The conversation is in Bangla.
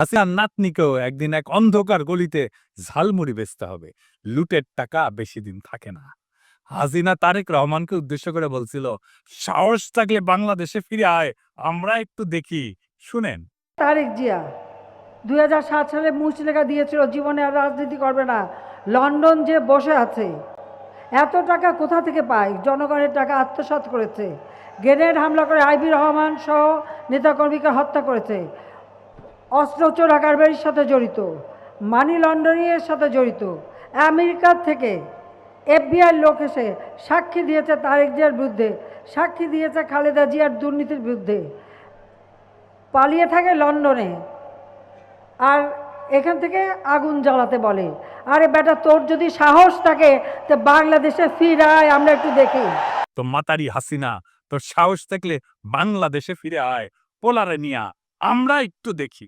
হাসিনার নাতনিকেও একদিন এক অন্ধকার গলিতে ঝালমুড়ি বেচতে হবে। লুটের টাকা বেশি দিন থাকে না। হাসিনা তারেক রহমানকে উদ্দেশ্য করে বলছিল, সাহস থাকলে বাংলাদেশে ফিরে আয়, আমরা একটু দেখি। শুনেন। তারেক জিয়া, দুই সালে মুচলেখা দিয়েছিল, জীবনে আর রাজনীতি করবে না। লন্ডন যে বসে আছে, এত টাকা কোথা থেকে পায়? জনগণের টাকা আত্মসাৎ করেছে। গ্রেনেড হামলা করে আইবি রহমান সহ নেতাকর্মীকে হত্যা করেছে। অস্ত্র চোরা কারবারির সাথে জড়িত মানি লন্ডারিংয়ের সাথে জড়িত। আমেরিকার থেকে এফবিআই লোক এসে সাক্ষী দিয়েছে তারেক জিয়ার বিরুদ্ধে, সাক্ষী দিয়েছে খালেদা জিয়ার দুর্নীতির বিরুদ্ধে। পালিয়ে থাকে লন্ডনে আর এখান থেকে আগুন জ্বালাতে বলে। আরে বেটা, তোর যদি সাহস থাকে, তো বাংলাদেশে ফিরায় আমরা একটু দেখি। তো মাতারি হাসিনা, তোর সাহস থাকলে বাংলাদেশে ফিরে আয়, পোলারে নিয়া, আমরা একটু দেখি।